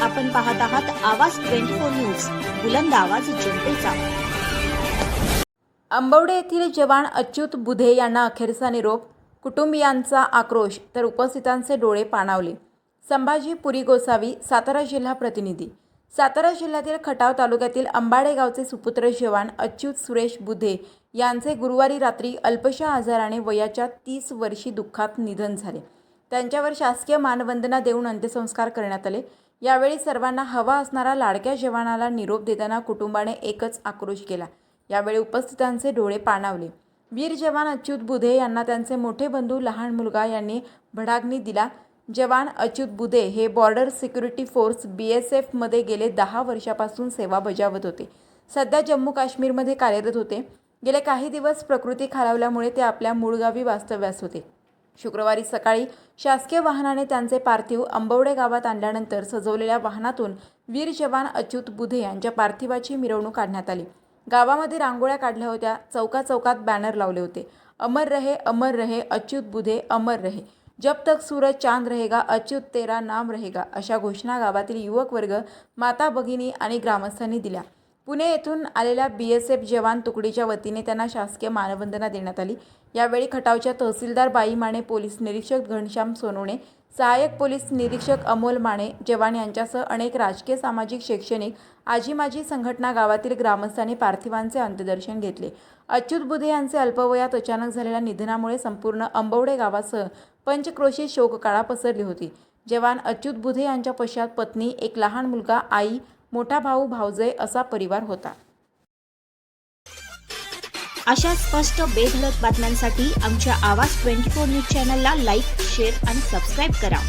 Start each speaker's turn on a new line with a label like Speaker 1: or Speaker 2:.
Speaker 1: आपण पाहत आहात आवाज ट्वेंटी फोर न्यूज. बुलंद आवाज जनतेचा.
Speaker 2: आंबवडे येथील जवान अच्युत बुधे यांना अखेरचा निरोप. कुटुंबियांचा आक्रोश तर उपस्थितांचे डोळे पाणावले. संभाजी पुरी गोसावी सातारा जिल्हा प्रतिनिधी. सातारा जिल्ह्यातील खटाव तालुक्यातील अंबाडे गावचे सुपुत्र जवान अच्युत सुरेश बुधे यांचे गुरुवारी रात्री अल्पशा आजाराने वयाच्या तीस वर्षी दुःखात निधन झाले. त्यांच्यावर शासकीय मानवंदना देऊन अंत्यसंस्कार करण्यात आले. यावेळी सर्वांना हवा असणारा लाडक्या जवानाला निरोप देताना कुटुंबाने एकच आक्रोश केला. यावेळी उपस्थितांचे डोळे पाणावले. वीर जवान अच्युत बुधे यांना त्यांचे मोठे बंधू लहान मुलगा यांनी भडाग्नी दिला. जवान अच्युत बुधे हे border security force B S एफमध्ये गेले दहा वर्षापासून सेवा बजावत होते. सध्या जम्मू काश्मीरमध्ये कार्यरत होते. गेले काही दिवस प्रकृती खालावल्यामुळे ते आपल्या मूळ गावी वास्तव्यास होते. शुक्रवारी सकाळी शासकीय वाहनाने त्यांचे पार्थिव अंबवडे गावात आणल्यानंतर सजवलेल्या वाहनातून वीर जवान अच्युत बुधे यांच्या पार्थिवाची मिरवणूक काढण्यात आली. गावामध्ये रांगोळ्या काढल्या होत्या. चौका चौकात बॅनर लावले होते. अमर रहे अमर रहे अच्युत बुधे अमर रहे. जब तक सूरज चांद रहेगा अच्युत तेरा नाम रहेगा अशा घोषणा गावातील युवक वर्ग माता भगिनी आणि ग्रामस्थांनी दिल्या. पुणे येथून आलेल्या बी एस एफ जवान तुकडीच्या वतीने त्यांना शासकीय मानवंदना देण्यात आली. यावेळी खटावच्या तहसीलदार बाई माने पोलीस निरीक्षक घनश्याम सोनवणे सहाय्यक पोलीस निरीक्षक अमोल माने जवान यांच्यासह अनेक राजकीय सामाजिक शैक्षणिक आजी माजी संघटना गावातील ग्रामस्थांनी पार्थिवांचे अंत्यदर्शन घेतले. अच्युत बुधे यांचे अल्पवयात अचानक झालेल्या निधनामुळे संपूर्ण अंबवडे गावासह पंचक्रोशी शोककाळा पसरली होती. जवान अच्युत बुधे यांच्या पश्चात पत्नी एक लहान मुलगा आई मोठा भाऊ भावजय असा परिवार होता.
Speaker 1: अशा स्पष्ट बेधडक बातम्यांसाठी आमच्या आवाज ट्वेंटी फोर न्यूज चॅनलला लाईक शेअर आणि सबस्क्राईब करा.